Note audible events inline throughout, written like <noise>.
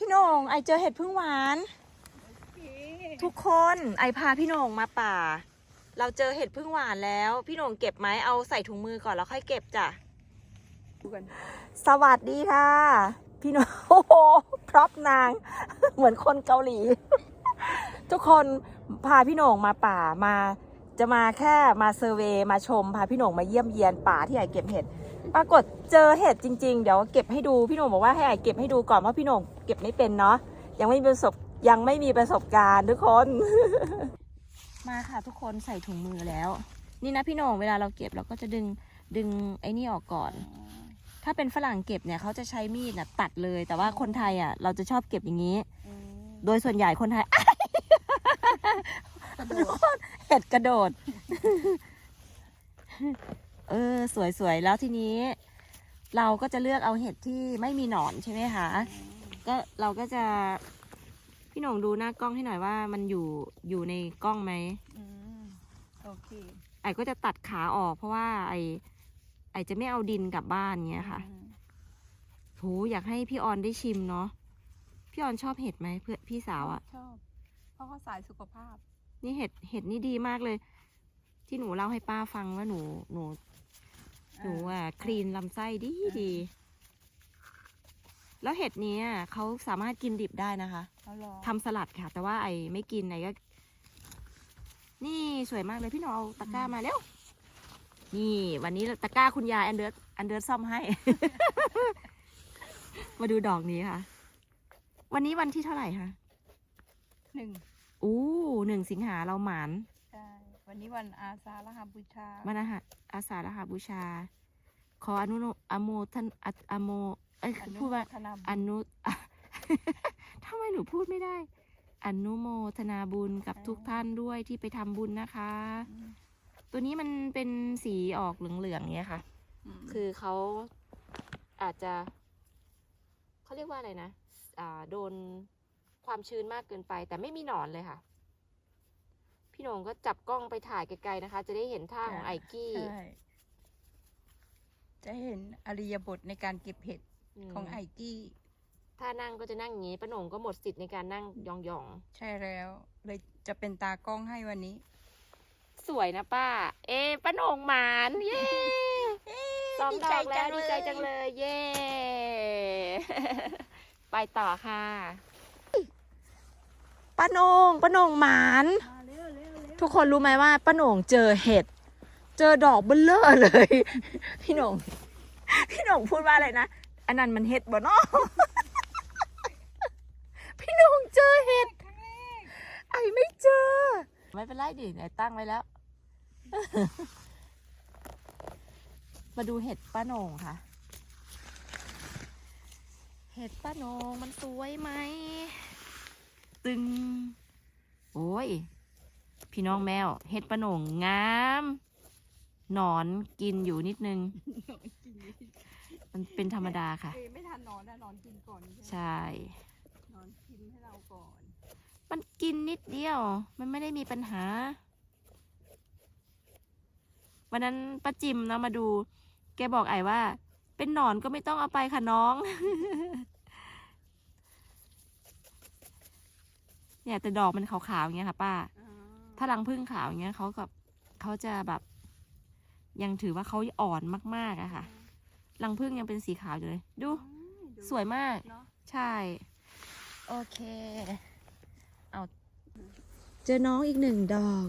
พี่โหน่งไอเจอเห็ดพึ่งหวาน ทุกคนไอพาพี่โหน่งมาป่า เราเจอเห็ดพึ่งหวานแล้ว พี่โหน่งเก็บไหมเอาใส่ถุงมือก่อนแล้วค่อยเก็บจ้ะดูกันสวัสดีค่ะ พี่โหน่งโอ้โหพร็อพนาง เหมือนคนเกาหลี ทุกคนพาพี่โหน่งมาป่ามา จะมาแค่มาเซอร์เวย์มาชม พาพี่โหน่งมาเยี่ยมเยียนป่าที่ไอเก็บเห็ด ปรากฏเจอเห็ดจริง ๆ เดี๋ยวเก็บให้ดูพี่โหน่งบอกว่าให้ไอเก็บให้ดูก่อนเพราะพี่โหน่งเก็บไม่เป็นเนาะยังไม่มีประสบยังไม่มีประสบการณ์ทุกคน มาค่ะทุกคนใส่ถุงมือแล้ว นี่นะพี่โหน่งเวลาเราเก็บเราก็จะดึงดึงไอ้นี่ออกก่อน ถ้าเป็นฝรั่งเก็บเนี่ยเขาจะใช้มีดน่ะตัดเลย แต่ว่าคนไทยอะ เราจะชอบเก็บอย่างนี้ โดยส่วนใหญ่คนไทยกระโดดเห็ดกระโดด เออ สวยๆ แล้วทีนี้ เราก็จะเลือกเอาเห็ดที่ไม่มีหนอนใช่ไหมคะก็เราก็จะพี่หน่งดูหน้ากล้องให้หน่อยว่ามันอยู่อยู่ในกล้องไหมอืมโอเคไอ้ก็จะตัดขาออกเพราะว่าไอ้ไอ้จะไม่เอาดินกลับบ้านเงี้ยค่ะอืมโหอยากให้พี่ออนได้ชิมเนาะพี่ออนชอบเห็ดไหมเพื่อนพี่สาวอะ ชอบเพราะเขาสายสุขภาพ นี่เห็ดเห็ดนี่ดีมากเลย ที่หนูเล่าให้ป้าฟังว่าหนูหนู หนูอะคลีนลำไส้ดีดี แล้วเห็ดเนี้ยเขาสามารถกินดิบได้นะคะเขารอทำสลัดค่ะ แต่ว่าไอไม่กินไอก็ นี่สวยมากเลยพี่หนอเอาตะกร้ามาเร็ว นี่ วันนี้ตะกร้าคุณยายอันเดอร์อันเดอร์ซ่อมให้ มาดูดอกนี้ค่ะ วันนี้วันที่เท่าไหร่คะหนึ่งอู้หนึ่งสิงหาเราหมานใช่ วันนี้วันอาสาฬหบูชา วันอาหารอาสาฬหบูชา ขออนุโนอโมท่านอะอโม เอ้ยอนุพูดว่าโมทนาบุญ อนุทำไมหนูพูดไม่ได้ อนุโมทนาบุญกับทุกท่านด้วยที่ไปทำบุญนะคะ อืมตัวนี้มันเป็นสีออกเหลืองๆเนี้ยค่ะ มคือเขาอาจจะเขาเรียกว่าอะไรนะอ่าโดนความชื้นมากเกินไป แต่ไม่มีหนอนเลยค่ะ พี่โหนงก็จับกล้องไปถ่ายไกลๆนะคะ จะได้เห็นท่าของไอกี้ใช่จะเห็นอริยบทในการเก็บเห็ดมของไอกี้ ถ้านั่งก็จะนั่งอย่างนี้ป้าโหนงก็หมดสิทธิ์ในการนั่งยองๆ ใช่แล้ว เลยจะเป็นตากล้องให้วันนี้ สวยนะป้า เอ๊ะป้าโหนงหมานเย้สองดอกแล้วดีใจจังเลย เย้ไปต่อค่ะป้าโหนงป้าโหนงหมาน ทุกคนรู้ไหมว่าป้าหนงเจอเห็ด เจอดอกเบลเลอร์เลย พี่หนงพี่หนงพูดว่าอะไรนะ อันนั้นมันเห็ดบ่เนาะพี่หนงเจอเห็ด ไอไม่เจอ ไม่เป็นไรดิไหนตั้งไว้แล้ว มาดูเห็ดป้าหนงค่ะ เห็ดป้าหนงมันสวยไหม ตึง โอ้ย พี่น้องแมวเห็ดป้าโหนงงามหนอนกินอยู่นิดนึง มันเป็นธรรมดาค่ะเอ้ยไม่ทันนอนนะนอนกินก่อนใช่ไหมใช่ นอนกินให้เราก่อนมันกินนิดเดียว มันไม่ได้มีปัญหา วันนั้นป้าจิมนะมาดู แกบอกไอ้ว่า เป็นหนอนก็ไม่ต้องเอาไปค่ะน้อง เนี่ยแต่ดอกมันขาวๆอย่างเงี้ยค่ะป้า ถ้ารังผึ้งขาวอย่างเงี้ยเขากับเขาจะแบบยังถือว่าเขาอ่อนมากๆอะค่ะ รังผึ้งยังเป็นสีขาวอยู่เลย ดู สวยมากเนาะใช่ โอเค เอา เจอน้องอีกหนึ่งดอก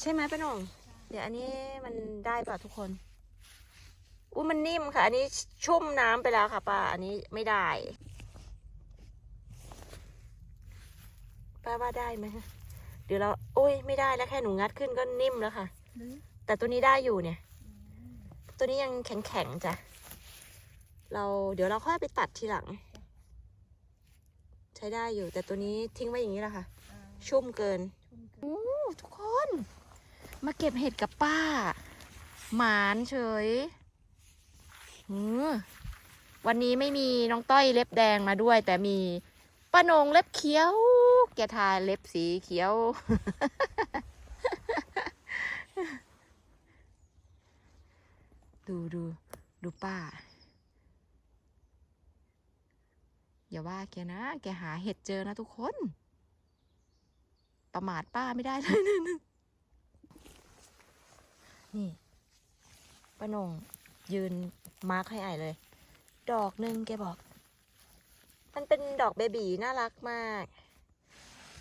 ใช่ไหมป้าหน่งเดี๋ยวอันนี้มันได้ป่ะทุกคน อู้มันนิ่มค่ะ อันนี้ชุ่มน้ำไปแล้วค่ะป้า อันนี้ไม่ได้ ป้าว่าได้ไหมคะ เดี๋ยวเราโอ้ยไม่ได้แล้วแค่หนูงัดขึ้นก็นิ่มแล้วค่ะหรือแต่ตัวนี้ได้อยู่เนี่ย ตัวนี้ยังแข็งแข็งๆจ้ะ เราเดี๋ยวเราค่อยไปตัดทีหลัง ใช้ได้อยู่ แต่ตัวนี้ทิ้งไว้อย่างนี้แหละค่ะอ่าชุ่มเกินชุ่มเกินโอ้ทุกคน มาเก็บเห็ดกับป้า หมานเฉยหือวันนี้ไม่มีน้องต้อยเล็บแดงมาด้วย แต่มีป้าโหนงเล็บเขียว แกทาเล็บสีเขียว ดูดูดูป้า อย่าว่าแกนะ แกหาเห็ดเจอนะทุกคน ประมาทป้าไม่ได้เลยนี่ป้านงยืนมาร์คให้ไอเลย ดอกหนึ่งแกบอก มันเป็นดอกเบบีน่ารักมาก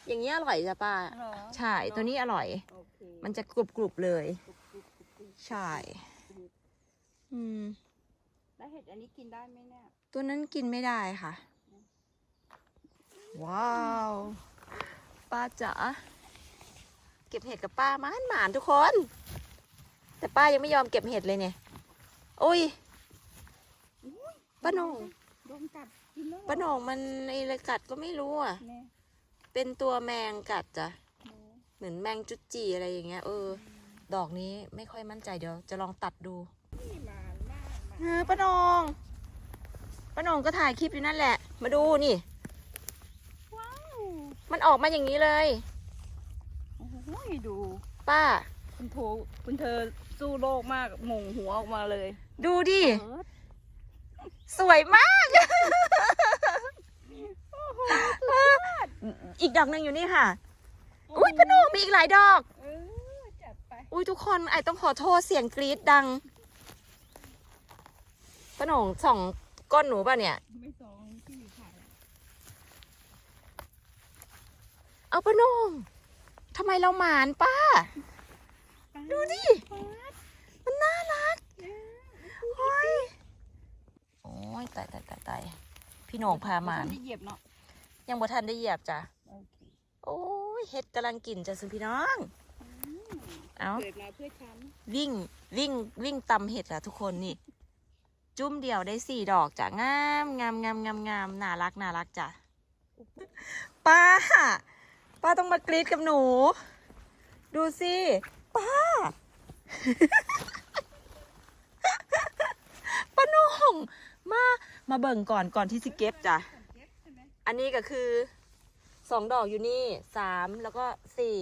อย่างนี้อร่อยจ้ะป้าเหรอใช่ตัวนี้อร่อย โอเคมันจะกรุบกรุบๆเลยกรุบกรุบกรุบกรุบใช่ อืม แล้วเห็ดอันนี้กินได้ไหมเนี่ย ตัวนั้นกินไม่ได้ค่ะ ว้าว ป้าจ๋าเก็บเห็ดกับป้าหมานหมานทุกคน แต่ป้ายังไม่ยอมเก็บเห็ดเลยเนี่ยโอ้ยป้าหนงโดนกัดกินแล้วเหรอป้าหนงมันไออะไรกัดก็ไม่รู้อะแน่ เป็นตัวแมงกัดจ้ะแน่เหมือนแมงจุดจีอะไรอย่างเงี้ยเออ ดอกนี้ไม่ค่อยมั่นใจเดี๋ยวจะลองตัดดูนี่มานมากมาเออป้าหนงป้าหนงก็ถ่ายคลิปอยู่นั่นแหละ มาดูนี่ว้าวมันออกมาอย่างนี้เลยโอ้โหดู ป้า คุณโทคุณเธอสู้โลกมากหม่งหัวออกมาเลย ดูดิเอิร์ธสวยมาก อีกดอกหนึ่งอยู่นี่ค่ะ อุ้ยป้าหนงมีอีกหลายดอก เออจัดไปอุ้ยทุกคนไอต้องขอโทษเสียงกรี๊ดดังป้าหนงส่องก้นหนูป่ะเนี่ย ไม่สองที่ขายเอาป้าหนงทำไมเราหมานป้า ดูดิ มันน่ารักโอ้ยโอ้ยตายตายตายตายพี่โหน่งพาหมาน ที่เหยียบเนาะ ยังบ่ทันได้เหยียบจ้ะโอเคโอ้ยเฮ็ดกำลังกินจ้ะสิพี่น้อง เอาเกิดมาเพื่อฉันวิ่งวิ่งวิ่งตำเห็ดอะทุกคนนี่ จุ้มเดียวได้สี่ดอกจ้ะงามงามงามงามงามน่ารักน่ารักจ้ะป้าป้าต้องมากรีดกับหนู ดูสิป้าป้าน้องมามาเบิ่งก่อนก่อนที่สิเก็บจ้ะเก็บใช่ไหม อันนี้ก็คือสองดอกอยู่นี่สามแล้วก็สี่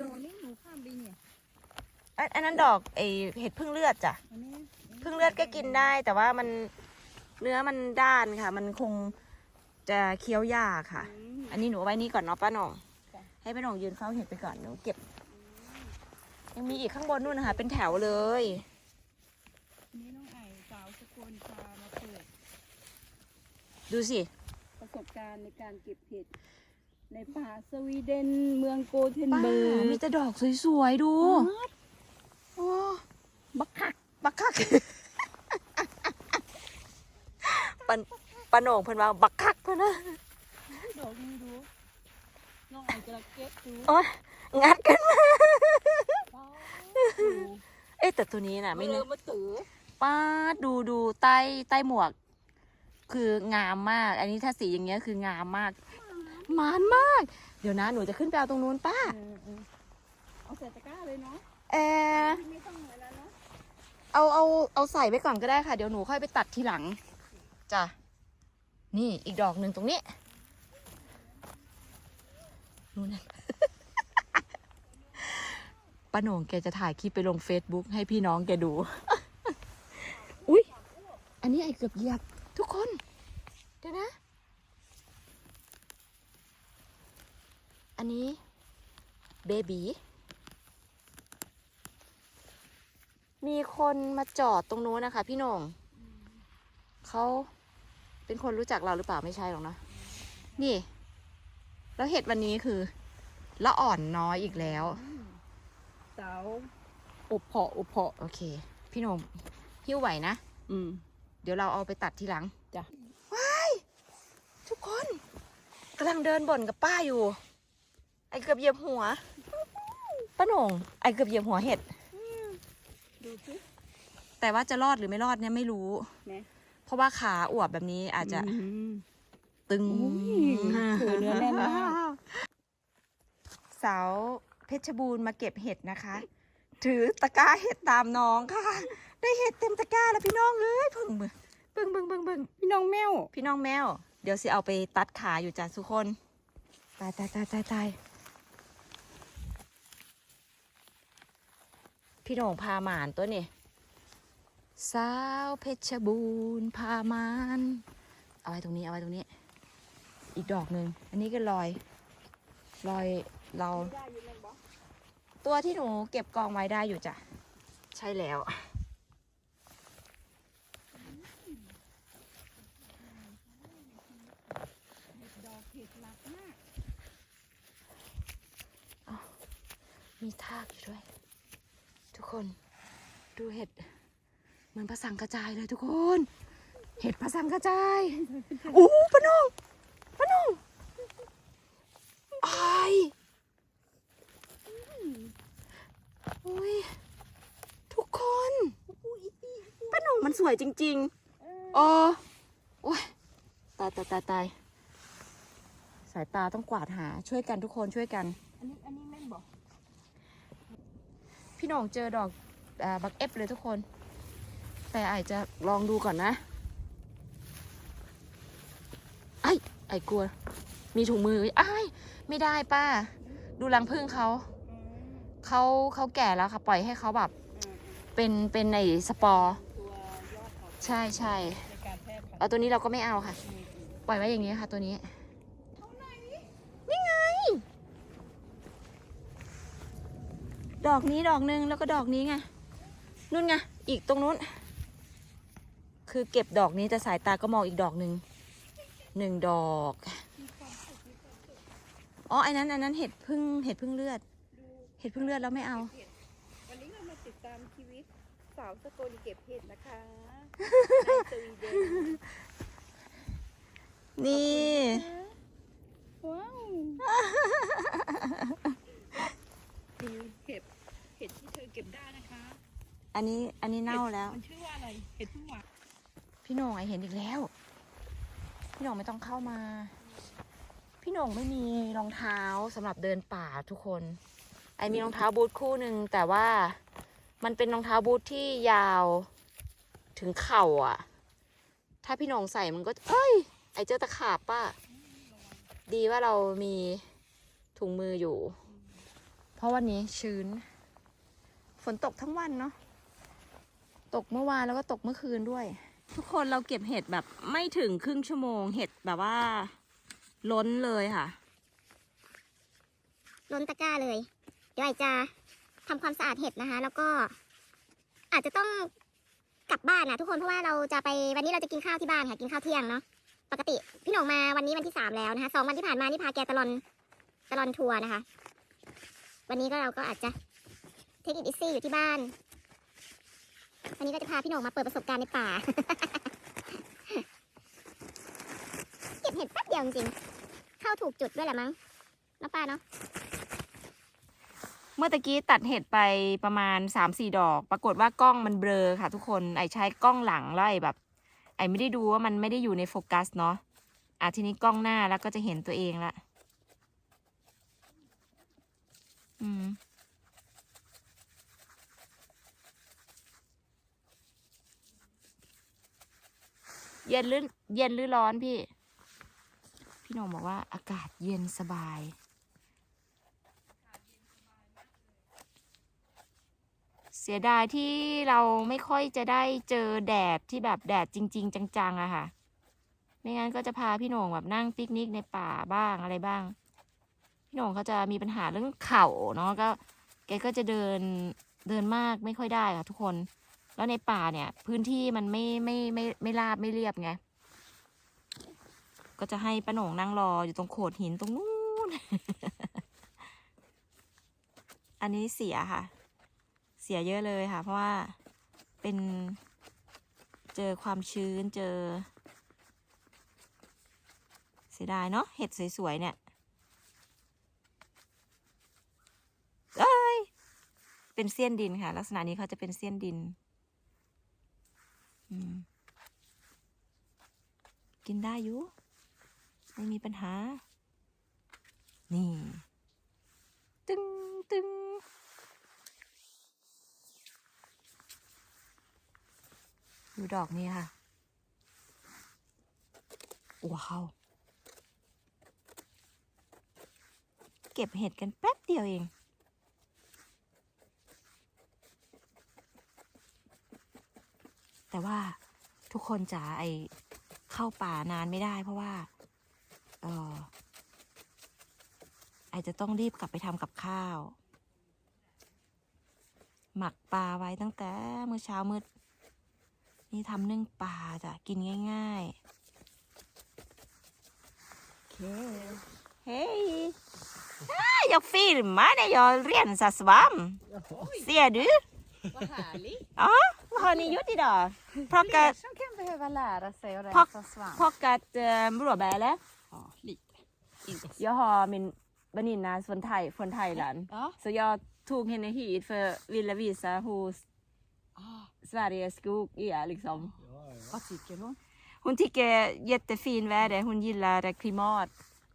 ดอกนี้หนูข้ามไปเนี่ยอันอันนั้นดอกไอเห็ดพึ่งเลือดจ้ะอันนี้พึ่งเลือดก็กินได้ แต่ว่ามันเนื้อมันด้านค่ะ มันคงจะเคี้ยวยากค่ะ อันนี้หนูเอาไว้นี่ก่อนเนาะป้าหนอง ให้ป้าหนองยืนเฝ้าเห็ดไปก่อนหนูเก็บ ยังมีอีกข้างบนนู่นนะคะเป็นแถวเลย อันนี้น้องไอ้สาวสกลพามาเปิด ดูสิ ประสบการณ์ในการเก็บเห็ด ในป่าสวีเดนเมืองโกเทนป้าเบิร์กมีแต่ดอกสวยๆดูป๊าดโอ้บักคักบักคักปันป้าหน่องเพิ่นว่าบักคักเพิ่นนะดอกนี้ดูน้องไอ้กระเก็บดูโอ้ยงัดกันมาป๊าดเอ๊ะแต่ตัวนี้น่ะไม่ไม่เลเนื้ยมาถือ ป้าดดูดูใต้ใต้หมวก คืองามมาก อันนี้ถ้าสีอย่างเงี้ยคืองามมากหมานมาก เดี๋ยวนะหนูจะขึ้นไปเอาตรงนู้นป้า เออเออเอาใส่ตะกร้าเลยเนาะเออไม่ต้องอะไรแล้วเนาะเอาเอาเอาใส่ไว้ก่อนก็ได้ค่ะ เดี๋ยวหนูค่อยไปตัดทีหลังจ้ะนี่อีกดอกหนึ่งตรงนี้นู่นนั่นป้าโหน่งแกจะถ่ายคลิปไปลงเฟซบุ๊กให้พี่น้องแกดู อุ๊ยอันนี้ไอ้เกือบเหยียบ ทุกคน เดี๋ยวนะ อันนี้เบบีมีคนมาจอดตรงนู้นนะคะ พี่โหน่งเขาเป็นคนรู้จักเราหรือเปล่าไม่ใช่หรอกนะ นี่ แล้วเห็ดวันนี้คือละอ่อนน้อยอีกแล้วสาวอบเพาะอบเพาะโอเค พี่โหน่งหิ้วไหวนะ อืม เดี๋ยวเราเอาไปตัดทีหลังจ้ะว้ายทุกคนกำลังเดินบ่นกับป้าอยู่ ไอ้เกือบเหยียบหัวป้าโหน่งไอ้เกือบเหยียบหัวเห็ดดูสิแต่ว่าจะรอดหรือไม่รอดเนี่ยไม่รู้แม่เพราะว่าขาอวบแบบนี้อาจจะอืมตึงโอ้ยเธอเนื้อแน่นมากสาวเพชรบูรณ์มาเก็บเห็ดนะคะ ถือตะกร้าเห็ดตามน้องค่ะ ได้เห็ดเต็มตะกร้าแล้วพี่น้องเอ้ยเพิ่งเบิ่งเบิ่งเบิ่งเบิ่งเบิ่งพี่น้องแมวพี่น้องแมวเดี๋ยวสิเอาไปตัดขาอยู่จ้ะทุกคนตายตายตายตายตายพี่โหน่งพาหมานตัวนี่สาวเพชรบูรณ์พามานเอาไว้ตรงนี้เอาไว้ตรงนี้ อีกดอกหนึ่งอันนี้ก็ลอยลอยเราได้อยู่แม่นบ่ตัวที่หนูเก็บกองไว้ได้อยู่จ้ะ ใช่แล้ว ดอกเห็ดหลักมาก มีทากอยู่ด้วย ทุกคนดูเห็ด เหมือนพระสังกระจายเลยทุกคน เห็ดพระสังกระจายโอ้ปนองปนองอายอุ้ยทุกคนปนองมันสวยจริงๆเออเอโอ้ยตายตายตายตายสายตาต้องกวาดหาช่วยกันทุกคนช่วยกัน อันนี้อันนี้แม่นบ่ พี่น้องเจอดอกอบักเอฟเลยทุกคน แต่อาจจะลองดูก่อนนะ ไอ้ไอ้กลัว มีถุงมือไอ้ไม่ได้ป้า ดูรังพึ่งเขา เขาเขาแก่แล้วค่ะ ปล่อยให้เขาแบบ เป็น เป็นในสปอร์ ใช่ใช่เอาตัวนี้เราก็ไม่เอาค่ะ ปล่อยไว้อย่างนี้ค่ะตัวนี้ไง ดอกนี้ดอกหนึ่งแล้วก็ดอกนี้ไงนู่นไงอีกตรงนู้น คือเก็บดอกนี้แต่สายตาก็มองอีกดอกหนึ่งหนึ่งดอกอ๋อไอ้นั้นอันนั้นเห็ดพึ่งเห็ดพึ่งเลือดดูเห็ดพึ่งเลือดแล้วไม่เอาเห็ดวันนี้เรามาติดตามชีวิตสาวสกลเก็บเห็ดนะคะในสวีเดนนี่ว้าวดูเห็ด เห็ดที่เธอเก็บได้นะคะอันนี้อันนี้เน่าแล้ว มันชื่อว่าอะไรเห็ดพึ่งหวานพี่โหน่งไอเห็นอีกแล้ว พี่โหน่งไม่ต้องเข้ามา พี่โหน่งไม่มีรองเท้าสำหรับเดินป่าทุกคน ไอมีรองเท้าบูทคู่หนึ่งแต่ว่ามันเป็นรองเท้าบูทที่ยาวถึงเข่าอะ ถ้าพี่โหน่งใส่มันก็ เอ้ย ไอเจอตะขาบป่ะดีว่าเรามีถุงมืออยู่ เพราะวันนี้ชื้น ฝนตกทั้งวันเนาะ ตกเมื่อวานแล้วก็ตกเมื่อคืนด้วย ทุกคนเราเก็บเห็ดแบบไม่ถึงครึ่งชั่วโมง เห็ดแบบว่า ล้นเลยค่ะ ล้นตะกร้าเลย เดี๋ยวไอจะทำความสะอาดเห็ดนะคะ แล้วก็ อาจจะต้องกลับบ้านนะทุกคนเพราะว่าเราจะไปวันนี้เราจะกินข้าวที่บ้านค่ะกินข้าวเที่ยงเนาะปกติพี่หนงมาวันนี้วันที่สามแล้วนะคะสองวันที่ผ่านมานี่พาแกตลอนตลอนทัวร์นะคะ วันนี้ก็เราก็อาจจะ เทคอิทอิซี่อยู่ที่บ้าน วันนี้ก็จะพาพี่หนงมาเปิดประสบการณ์ในป่า เก็บเห็ดแป๊บเดียวจริงๆเข้าถูกจุดด้วยแหละมั้งเนาป้าเนาะ เมื่อตะกี้ตัดเห็ดไปประมาณ3าสี่ดอก ปรากฏว่ากล้องมันเบลอค่ะทุกคน ไอใช้กล้องหลังแล้วไอแบบ ไอไม่ได้ดูว่ามันไม่ได้อยู่ในโฟกัสเนาะ อะทีนี้กล้องหน้าแล้วก็จะเห็นตัวเองละ อืม เย็นหรือเย็นหรือร้อนพี่ พี่หนงบอกว่าอากาศเย็นสบาย เสียดายที่เราไม่ค่อยจะได้เจอแดดที่แบบแดดจริง ๆ จังๆอะค่ะ ไม่งั้นก็จะพาพี่หน่งแบบนั่งปิกนิกในป่าบ้างอะไรบ้าง พี่หน่งเขาจะมีปัญหาเรื่องเข่าเนาะก็แกก็จะเดินเดินมากไม่ค่อยได้ค่ะทุกคน แล้วในป่าเนี่ย พื้นที่มันไม่ไม่ไม่ไม่ราบไม่เรียบไง ก็จะให้ป้าหนงนั่งรออยู่ตรงโขดหินตรงนู้น อันนี้เสียค่ะ เสียเยอะเลยค่ะ เพราะว่าเป็นเจอความชื้นเจอ เสียดายเนาะเห็ดสวยๆเนี่ยเอ้ยเป็นเสี้ยนดินค่ะ ลักษณะนี้เขาจะเป็นเสี้ยนดิน กินได้อยู่ ไม่มีปัญหา นี่ ตึงตึงดูดอกนี้ค่ะ ว้าว เก็บเห็ดกันแป๊บเดียวเอง แต่ว่าทุกคนจ๋าไอเข้าป่านานไม่ได้ เพราะว่า เออไอจะต้องรีบกลับไปทำกับข้าว หมักปลาไว้ตั้งแต่เมื่อเช้ามืด นี่ทำนึ่งปลาจ้ะกินง่ายๆโอเคเฮ้ยอ่า jag filmar när jag rensar svamp. Ser du? Vad härligt. Ja, vad har ni gjort idag? Plockat, som kan behöva lära sig att Plock- svamp. plockat uh, blåbär eller? Ja, lite. Inte så. Jag har min väninna från, Thai, från Thailand. Ja. Så jag tog henne hit för att ville visa hur Ah, Sveriges skog är liksom. vad tycker hon? Hon tycker jättefin väder, hon gillar klimat.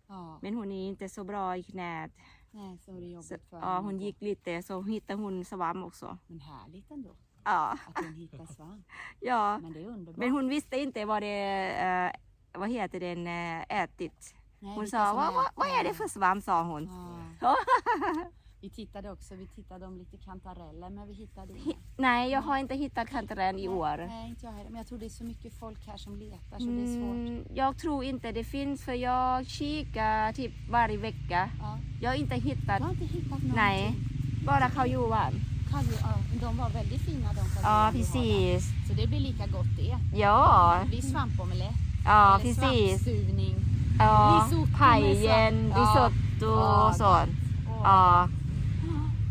Ja, Men hon är inte så bra i knät. nej, så är det Så, jobbigt för ja, henne hon gick lite så hittade hon svamp också. Men härligt ändå Ja, att hon hittar svamp. ja. Men det är underbart. Men hon visste inte vad det, eh, vad heter den, eh, ätit. Nej, Hon sa, vad, vad, vad är det för svamp, sa hon. Ja. <laughs> Vi tittade också, vi tittade om lite kantareller men vi hittade inga. Nej, jag har inte hittat kantarell i år. Nej, inte jag heller. Men jag tror det är så mycket folk här som letar så det är svårt. Mm, jag tror inte det finns för jag kikar typ varje vecka. Ja. Jag har inte Jag hittat, har inte hittat någonting. nej, bara kajovan. Kajo, ja, de var väldigt fina de Ja, precis. Så det blir lika gott det. Ja, Det blir svampomelett. ja eller precis. svampstuvning. Ja, Risotto pajen, svamp. Risotto Ja, och sånt. Åh, Ja,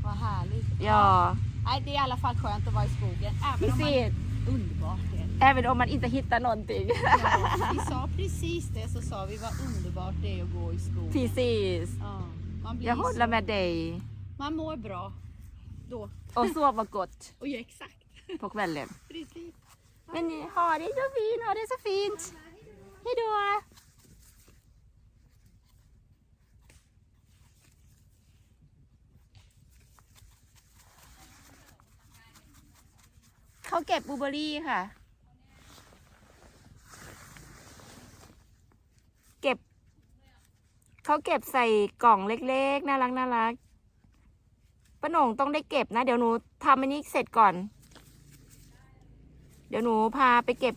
Vad härligt. ja. Nej, det är i alla fall skönt att vara i skogen. Även om man... Precis. Underbart det. Även om man inte hittar någonting. Ja, vi sa precis det, så sa vi vad underbart det är att gå i skogen. Precis. Ja, Jag så, håller med dig. man mår bra då. Och sova gott Och ja, exakt. på kvällen. Precis. Men ha det så fint, ha det så fint. Hejdå! เขาเก็บบลูเบอร์รี่ค่ะ เก็บ เขาเก็บใส่กล่องเล็กๆ น่ารักน่ารัก ป้าหนงต้องได้เก็บนะ เดี๋ยวหนูทำอันนี้เสร็จก่อน เดี๋ยวหนูพาไปเก็บ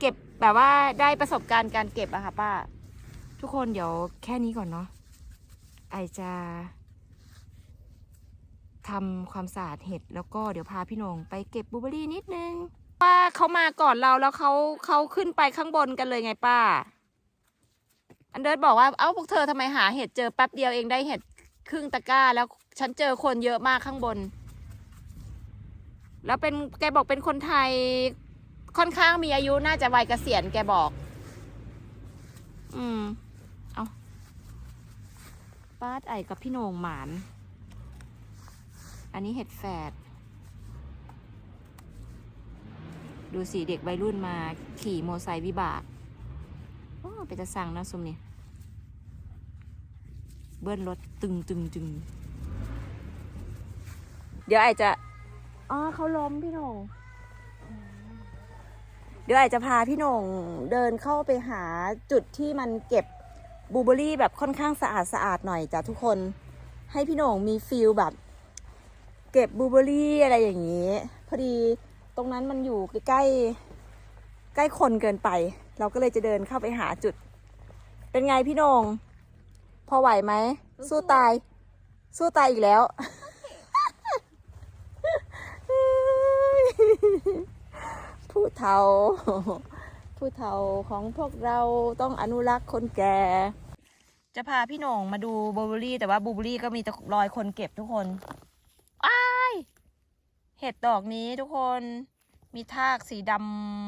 เก็บแบบว่าได้ประสบการณ์การเก็บอะค่ะป้า ทุกคนเดี๋ยวแค่นี้ก่อนเนาะไอจะทำความสะอาดเห็ดแล้วก็เดี๋ยวพาพี่นงไปเก็บบูเบอรี่นิดนึงว่าเขามาก่อนเราแล้วเขาเขาขึ้นไปข้างบนกันเลยไงป้า อันเดิร์ดบอกว่าเอ้าพวกเธอทำไมหาเห็ดเจอแป๊บเดียวเองได้เห็ดครึ่งตะกร้าแล้ว ฉันเจอคนเยอะมากข้างบน แล้วเป็นแกบอกเป็นคนไทยค่อนข้างมีอายุน่าจะวัยเกษียณแกบอก อืม เอาป้าไอกับพี่โหนงหมาน อันนี้เห็ดแฝด ดูสิเด็กวัยรุ่นมาขี่โมอไซค์วิบากโอ้ไปจะสั่งนะซุมนี่ เบิ้ลรถตึงตึงตึง เดี๋ยวไอจะ อ๋อเขาล้มพี่หนง เดี๋ยวไอจะพาพี่หนงเดินเข้าไปหาจุดที่มันเก็บบลูเบอร์รี่แบบค่อนข้างสะอาดสะอาดหน่อยจ้ะทุกคน ให้พี่หนงมีฟิลแบบ เก็บบลูเบอร์รี่อะไรอย่างนี้ พอดีตรงนั้นมันอยู่ใกล้ใกล้คนเกินไป เราก็เลยจะเดินเข้าไปหาจุด เป็นไงพี่นง พอไหวไหม สู้ตาย สู้ตายอีกแล้ว ผู้เฒ่า ผู้เฒ่าของพวกเราต้องอนุรักษ์คนแก่ จะพาพี่หน่งมาดูบลูเบอรี่ แต่ว่าบลูเบอรี่ก็มีแต่รอยคนเก็บทุกคนอ้ายเห็ดดอกนี้ทุกคนมีทากสีด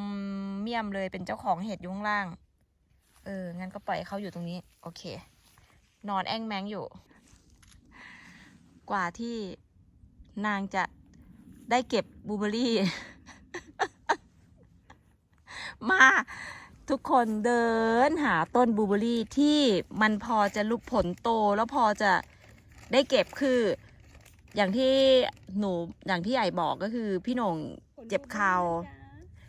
ำเมี่ยมเลยเป็นเจ้าของเห็ดอยู่ข้างล่าง เออ งั้นก็ปล่อยเขาอยู่ตรงนี้ โอเค นอนแอ้งแมงอยู่ กว่าที่นางจะ ได้เก็บบลูเบอรี่ มาทุกคนเดินหาต้นบลูเบอรี่ที่มันพอจะลุกผลโตแล้วพอจะได้เก็บคือ อย่างที่หนูอย่างที่ใหญ่บอกก็คือ พี่หนงเจ็บเข่า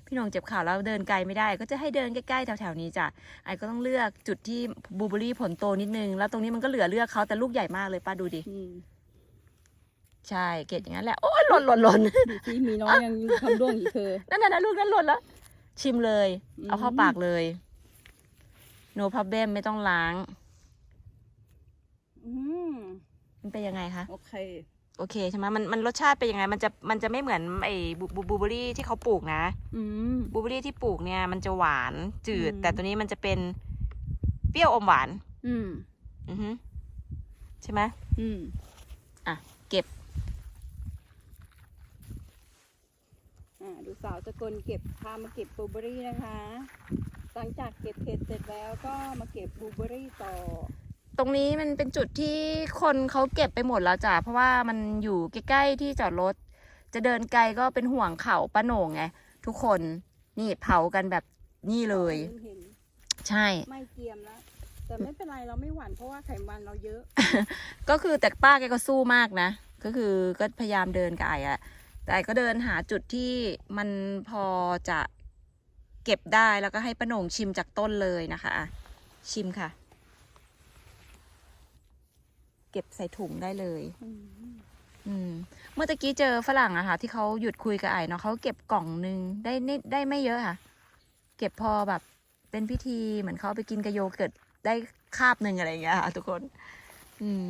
พี่หนงเจ็บข่าแล้วเดินไกลไม่ได้ ก็จะให้เดินใกล้ๆแถวๆนี้จ้ะไอ้ก็ต้องเลือกจุดที่บูเบอรี่ผลโตนิดนึง แล้วตรงนี้มันก็เหลือเลือกเขาแต่ลูกใหญ่มากเลยป้าดูดิ ใช่เกล็ดอย่างนั้นแหละโอ้ยหล่นหล่นหล่นดูสิมีน้อยยังทำร่วงอีกเธอนั่นน่ะนะลูกนั้นหล่นแล้ว ชิมเลยอืมเอาเข้าปากเลย no problem ไม่ต้องล้างอืมมันเป็นยังไงคะ โอเค โอเคใช่ไหมมันมันรสชาติเป็นยังไง มันจะมันจะไม่เหมือนไอ้บูบูบูเบอรี่ที่เขาปลูกนะอืมบูเบอรี่ที่ปลูกเนี่ย มันจะหวานจืดอืมแต่ตัวนี้มันจะเป็นเปรี้ยวอมหวาน อืม อือฮึใช่ไหมอืม อะ เก็บ อ่า ดูสาวสกลเก็บพามาเก็บบลูเบอรี่นะคะ หลังจากเก็บเห็ดเสร็จแล้วก็มาเก็บบลูเบอรี่ต่อ ตรงนี้มันเป็นจุดที่คนเขาเก็บไปหมดแล้วจ้ะเพราะว่ามันอยู่ใกล้ๆที่จอดรถ จะเดินไกลก็เป็นห่วงเขาป้าโหน่งไงทุกคนนี่เผากันแบบนี่เลยเห็นใช่ ไม่เกรียมแล้วแต่ไม่เป็นไรเราไม่หวั่นเพราะว่าไขมันเราเยอะ ก็คือแต่ป้าแกก็สู้มากนะ ก็คือก็พยายามเดินกับไอ้อะ แต่ไอ้ก็เดินหาจุดที่มันพอจะเก็บได้แล้วก็ให้ป้าโหน่งชิมจากต้นเลยนะคะอะชิมค่ะ เก็บใส่ถุงได้เลยอืมอืม เมื่อตะกี้เจอฝรั่งอะค่ะ ที่เขาหยุดคุยกับไอ้เนาะเขาเก็บกล่องหนึ่งได้นิดได้ไม่เยอะค่ะ เก็บพอแบบเป็นพิธีเหมือนเขาเอาไปกินกับโยเกิร์ตได้คาบหนึ่งอะไรอย่างเงี้ยค่ะทุกคน อืม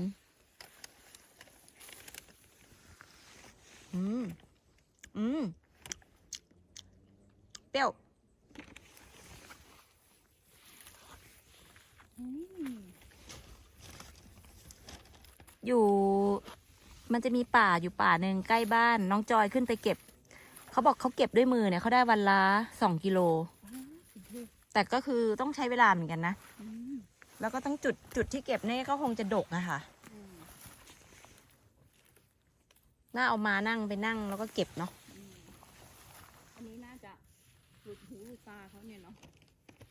อืม อืม เปรี้ยวอืมอยู่ มันจะมีป่าอยู่ป่าหนึ่งใกล้บ้าน น้องจอยขึ้นไปเก็บ เขาบอกเขาเก็บด้วยมือเนี่ยเขาได้วันละสองกิโล แต่ก็คือต้องใช้เวลาเหมือนกันนะอืมแล้วก็ต้องจุดจุดที่เก็บนี่ก็คงจะดกอะค่ะอืมน่าเอามานั่งไปนั่งแล้วก็เก็บเนาะ อืมอันนี้น่าจะหลุดหูหลุดตาเขาเนี่ยเนาะ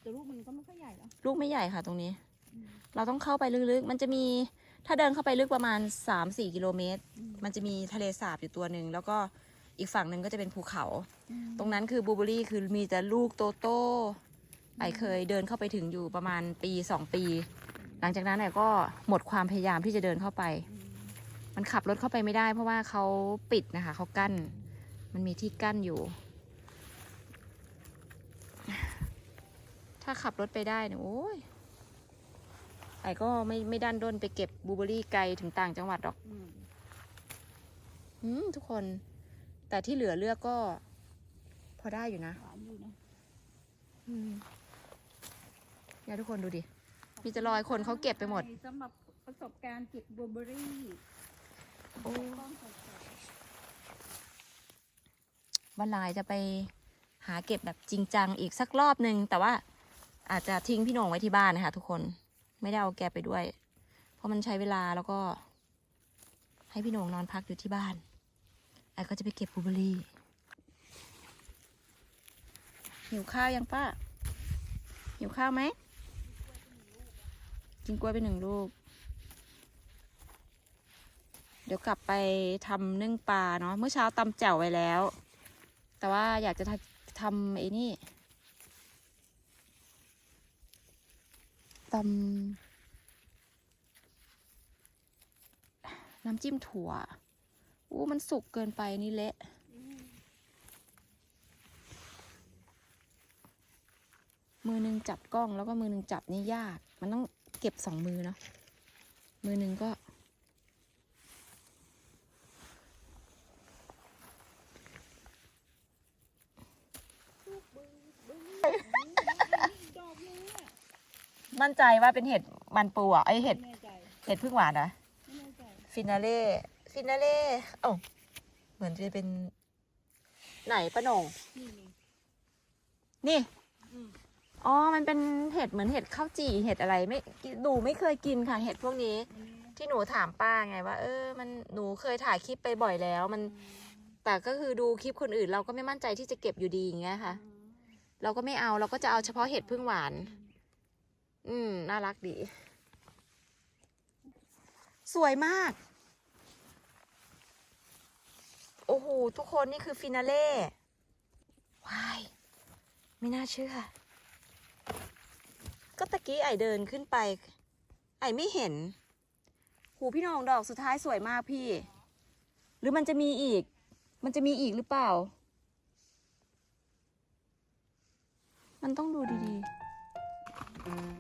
แต่ลูกมันก็ไม่ค่อยใหญ่เนาะลูกไม่ใหญ่ค่ะตรงนี้อืมเราต้องเข้าไปลึกๆ มันจะมีถ้าเดินเข้าไปลึกประมาณ 3-4 กิโลเมตรอืมมันจะมีทะเลสาบอยู่ตัวหนึ่งแล้วก็อีกฝั่งหนึ่งก็จะเป็นภูเขาอืมตรงนั้นคือบลูเบอรี่คือมีแต่ลูกโตโตไอเคยเดินเข้าไปถึงอยู่ประมาณปีสองปี หลังจากนั้นไอก็หมดความพยายามที่จะเดินเข้าไปอืมมันขับรถเข้าไปไม่ได้ เพราะว่าเขาปิดนะคะเขากั้น มันมีที่กั้นอยู่ ถ้าขับรถไปได้เนี่ยโอ้ยไอ้ก็ไม่ไม่ดันด้นไปเก็บบลูเบอรี่ไกลถึงต่างจังหวัดหรอกอืมอืมทุกคน แต่ที่เหลือเลือกก็ พอได้อยู่นะหวานอยู่นะอืมเนี่ยทุกคนดูดิ มีแต่รอยคนเขาเก็บไปหมดสำหรับประสบการณ์เก็บบลูเบอรี่โอ้ต้องสดวันลายจะไปหาเก็บแบบจริงจังอีกสักรอบนึง แต่ว่า อาจจะทิ้งพี่โหน่งไว้ที่บ้านนะคะทุกคนไม่ได้เอาแกไปด้วย เพราะมันใช้เวลาแล้วก็ ให้พี่โหน่งนอนพักอยู่ที่บ้านไอ้ก็จะไปเก็บบูเบอรี่หิวข้าวยังป้าหิวข้าวไหมกินกล้วยไปหนึ่งลูก เดี๋ยวกลับไปทำนึ่งปลาเนาะเมื่อเช้าตำแจ่วไว้แล้ว แต่ว่าอยากจะทำทำไอ้นี่ ตำน้ำจิ้มถั่ว อู้มันสุกเกินไปนี่เละมือหนึงจับกล้องแล้วก็มือหนึงจับนี่ยาก มันต้องเก็บสองมือเนาะ มือหนึงก็ ดอกนึงอะ มั่นใจว่าเป็นเห็ดมันปูอะไอเห็ดไม่แน่ใจเห็ดพึ่งหวานนะไม่แน่ใจฟินาเล่ฟินาเล่โอ้าเหมือนจะเป็นไหนป้าโหนงนี่นี่นี่อืมอ๋อ มันเป็นเห็ดเหมือนเห็ดข้าวจี่เห็ดอะไรไม่หนูไม่เคยกินค่ะ เห็ดพวกนี้อันนี้ ที่หนูถามป้าไงว่า เออ มันหนูเคยถ่ายคลิปไปบ่อยแล้ว มัน แต่ก็คือดูคลิปคนอื่น เราก็ไม่มั่นใจที่จะเก็บอยู่ดีอย่างเงี้ยค่ะ เราก็ไม่เอาเราก็จะเอาเฉพาะเห็ดพึ่งหวาน อืม น่ารักดี สวยมาก โอ้โห ทุกคนนี่คือฟินาเล่ว้าย ไม่น่าเชื่อ ก็ตะกี้ไอเดินขึ้นไป ไอไม่เห็น หูพี่น้องดอกสุดท้ายสวยมากพี่ หรือมันจะมีอีก มันจะมีอีกหรือเปล่า มันต้องดูดีๆ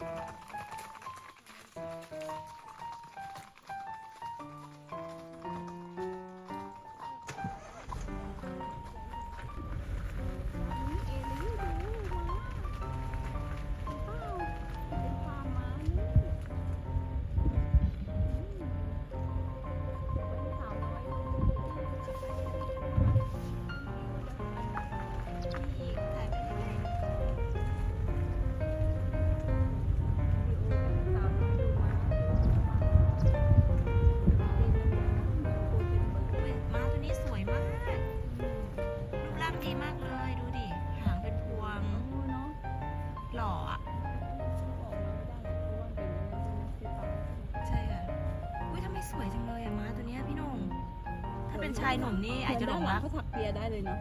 ถ้าเป็นชายหนุ่มนี่อาจจะหลงรัก เขาถักเปียได้เลยเนาะ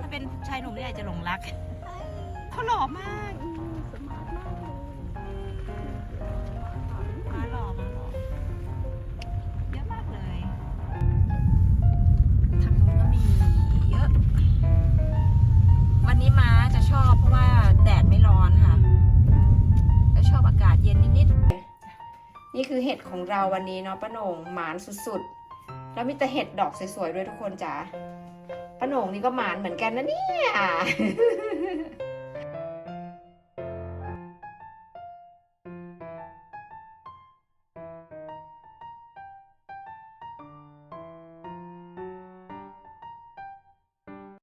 ถ้าเป็นชายหนุ่มนี่อาจจะหลงรัก เขาหล่อมากสมาร์ทมากเลยม้าหล่อม้าหล่อเยอะมากเลย ทางนู้นก็มีเยอะ วันนี้ม้าจะชอบเพราะว่าแดดไม่ร้อนค่ะ แล้วชอบอากาศเย็นนิดๆ นี่คือเห็ดของเราวันนี้เนาะป้าโหน่งหมานสุดๆ แล้วมีแต่เห็ดดอกสวยๆด้วยทุกคนจ้ะป้าโหน่งนี่ก็หมานเหมือนกันนะเนี่ย